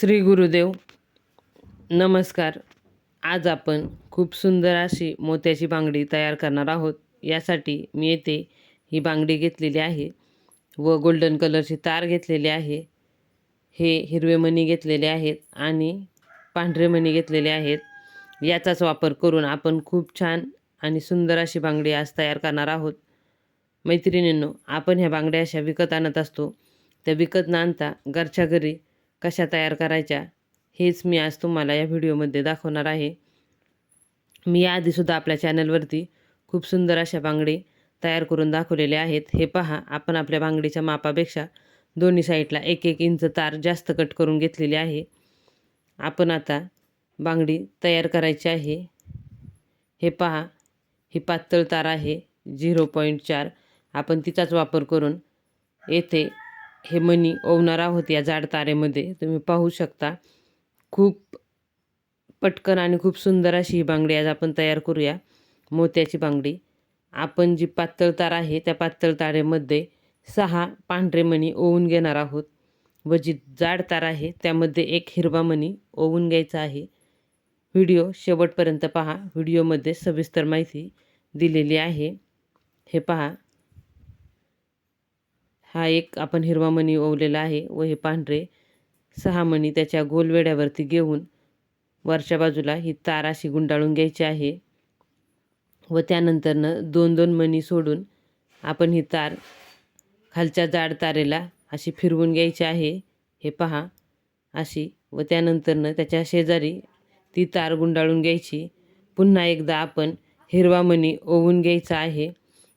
श्री गुरुदेव नमस्कार. आज आपण खूप सुंदर अशी मोत्याची बांगडी तयार करणार आहोत. यासाठी मी येथे ही बांगडी घेतलेली आहे व गोल्डन कलरची तार घेतलेली आहे. हे हिरवे मणी घेतलेले आहेत आणि पांढरे मणी घेतलेले आहेत. याचाच वापर करून आपण खूप छान आणि सुंदर अशी बांगडी आज तयार करणार आहोत. मैत्रिणींनो आपण ह्या बांगड्या अशा विकत आणत असतो. त्या विकत न आणता घरच्या घरी कशा तयार करायच्या हेच मी आज तुम्हाला या व्हिडिओमध्ये दाखवणार आहे. मी याआधीसुद्धा आपल्या चॅनलवरती खूप सुंदर अशा बांगडी तयार करून दाखवलेले आहेत. हे पहा आपण आपल्या बांगडीच्या मापापेक्षा दोन्ही साईडला एक एक इंच तार जास्त कट करून घेतलेली आहे. आपण आता बांगडी तयार करायची आहे. हे पहा ही पातळ तार आहे झिरो पॉईंट चार. आपण तिचाच वापर करून येथे हे मनी ओवणार आहोत या जाड तारेमध्ये. तुम्ही पाहू शकता. खूप पटकन आणि खूप सुंदर अशी ही बांगडी आज आपण तयार करूया. मोत्याची बांगडी. आपण जी पातळ तार आहे त्या पातळ तारेमध्ये सहा पांढरे मणी ओवून घेणार आहोत. व जी जाड तार आहे त्यामध्ये एक हिरवा मणी ओवून घ्यायचा आहे. व्हिडिओ शेवटपर्यंत पहा. व्हिडिओमध्ये सविस्तर माहिती दिलेली आहे. हे पहा. हा एक आपण हिरवा मणी ओवलेला आहे व हे पांढरे सहा मणी त्याच्या गोलवेड्यावरती घेऊन वरच्या बाजूला ही तार अशी गुंडाळून घ्यायची आहे व त्यानंतरनं दोन दोन मणी सोडून आपण ही तार खालच्या जाड तारेला अशी फिरवून घ्यायची आहे. हे पहा अशी व त्यानंतरनं त्याच्या शेजारी ती तार गुंडाळून घ्यायची. पुन्हा एकदा आपण हिरवा मणी ओवून घ्यायचा आहे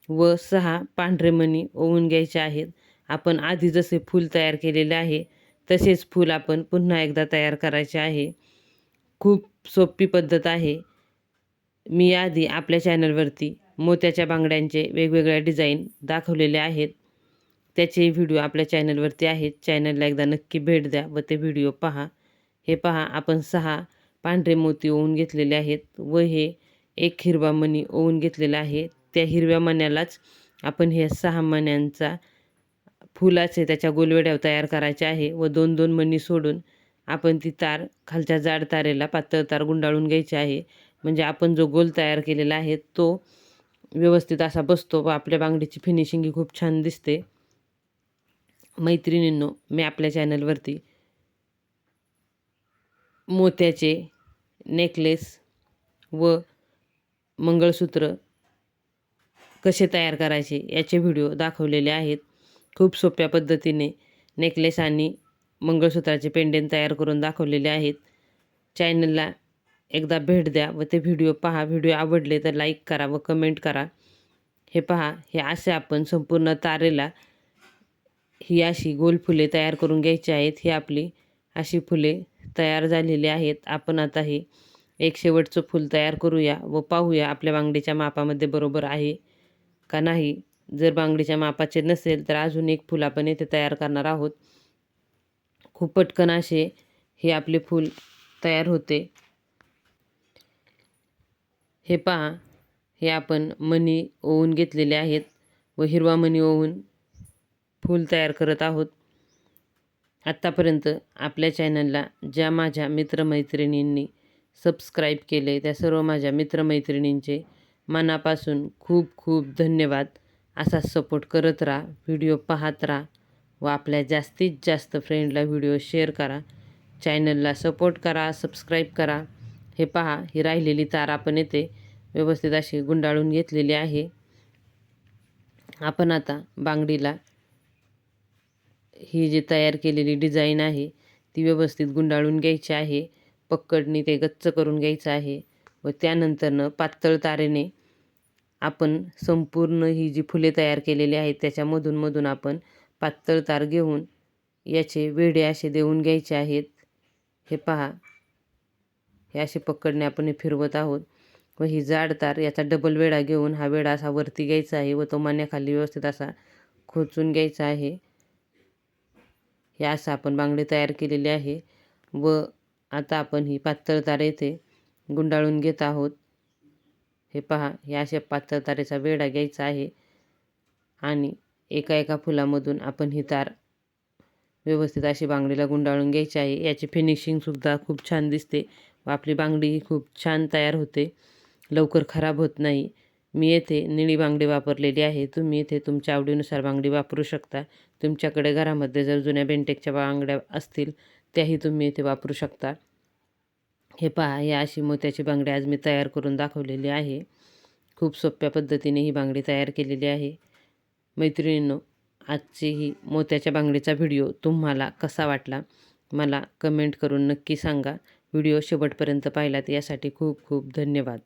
व सहा पांढरे मणी ओवून घ्यायचे आहेत. आपण आधी जसे फूल तयार केलेले आहे तसेच फूल आपण पुन्हा एकदा तयार करायचे आहे. खूप सोपी पद्धत आहे. मी आधी आपल्या चॅनलवरती मोत्याच्या बांगड्यांचे वेगवेगळ्या डिझाईन दाखवलेले आहेत. त्याचे व्हिडिओ आपल्या चॅनलवरती आहेत. चॅनलला एकदा नक्की भेट द्या व ते व्हिडिओ पहा. हे पहा आपण सहा पांढरे मोती ओवून घेतलेले आहेत व हे एक हिरवा मणी ओवून घेतलेला आहे. त्या हिरव्या मण्यालाच आपण हे सहा मण्यांचा फुलाचे त्याच्या गोलवेड्या तयार करायचे आहे व दोन दोन मणी सोडून आपण ती तार खालच्या जाड तारेला पातळ तार गुंडाळून घ्यायची आहे. म्हणजे आपण जो गोल तयार केलेला आहे तो व्यवस्थित असा बसतो व आपल्या बांगडीची फिनिशिंग ही खूप छान दिसते. मैत्रिणींनो मी आपल्या चॅनलवरती मोत्याचे नेकलेस व मंगळसूत्र कसे तयार करायचे याचे व्हिडिओ दाखवलेले आहेत. खूप सोप्या पद्धतीने नेकलेस आणि मंगळसूत्राचे पेंडेन तयार करून दाखवलेले आहेत. चॅनलला एकदा भेट द्या व ते व्हिडिओ पहा. व्हिडिओ आवडले तर लाईक करा व कमेंट करा. हे पहा हे असे आपण संपूर्ण तारेला ही अशी गोल फुले तयार करून घ्यायची आहेत. ही आपली अशी फुले तयार झालेली आहेत. आपण आता हे एक शेवटचं फूल तयार करूया व पाहूया आपल्या बांगडीच्या मापामध्ये बरोबर आहे का नाही. जर बांगडीच्या मापाचे नसेल तर अजून एक फूल आपण येथे तयार करणार आहोत. खूप पटकन असे हे आपले फूल तयार होते. हे पहा हे आपण मणी ओवून घेतलेले आहेत व हिरवा मणी ओवून फूल तयार करत आहोत. आत्तापर्यंत आपल्या चॅनलला ज्या माझ्या मित्रमैत्रिणींनी सबस्क्राईब केले त्या सर्व माझ्या मित्रमैत्रिणींचे मनापासून खूप खूप धन्यवाद. असा सपोर्ट करत राहा व्हिडिओ पाहत राहा व आपल्या जास्तीत जास्त फ्रेंडला व्हिडिओ शेअर करा. चॅनलला सपोर्ट करा सबस्क्राईब करा. हे पहा ही राहिलेली तार आपण येते व्यवस्थित अशी गुंडाळून घेतलेली आहे. आपण आता बांगडीला ही जी तयार केलेली डिझाईन आहे ती व्यवस्थित गुंडाळून घ्यायची आहे. पक्कडनी ते गच्च करून घ्यायचं आहे व त्यानंतरनं पातळ तारेने आपण संपूर्ण ही जी फुले तयार केलेली आहेत त्याच्यामधून मधून आपण पातळ तार घेऊन याचे वेडे असे देऊन घ्यायचे आहेत. हे पहा. हे असे पकडणे आपण हे फिरवत आहोत. व ही जाड तार याचा डबल वेडा घेऊन हा वेडा असा वरती घ्यायचा आहे व तो मान्याखाली व्यवस्थित असा खोचून घ्यायचा आहे. हे असं आपण बांगडे तयार केलेले आहे. व आता आपण ही पातळ तार येथे गुंडाळून घेत आहोत. हे पहा या अशा पातळ तारेचा वेढा घ्यायचा आहे. आणि एका एका फुलामधून आपण ही तार व्यवस्थित अशी बांगडीला गुंडाळून घ्यायची आहे. याची फिनिशिंगसुद्धा खूप छान दिसते. व आपली बांगडी ही खूप छान तयार होते. लवकर खराब होत नाही. मी येथे निळी बांगडी वापरलेली आहे. तुम्ही इथे तुमच्या आवडीनुसार बांगडी वापरू शकता. तुमच्याकडे घरामध्ये जर जुन्या बेंटेकच्या बांगड्या असतील त्याही तुम्ही इथे वापरू शकता. हे पहा ही अशी मोत्याची बांगडी आज मी तयार करून दाखवलेली आहे. खूप सोप्या पद्धतीने ही बांगडी तयार केलेली आहे. मैत्रिणींनो आजची ही मोत्याच्या बांगडीचा व्हिडिओ तुम्हाला कसा वाटला मला कमेंट करून नक्की सांगा. व्हिडिओ शेवटपर्यंत पाहिलात यासाठी खूप खूप धन्यवाद.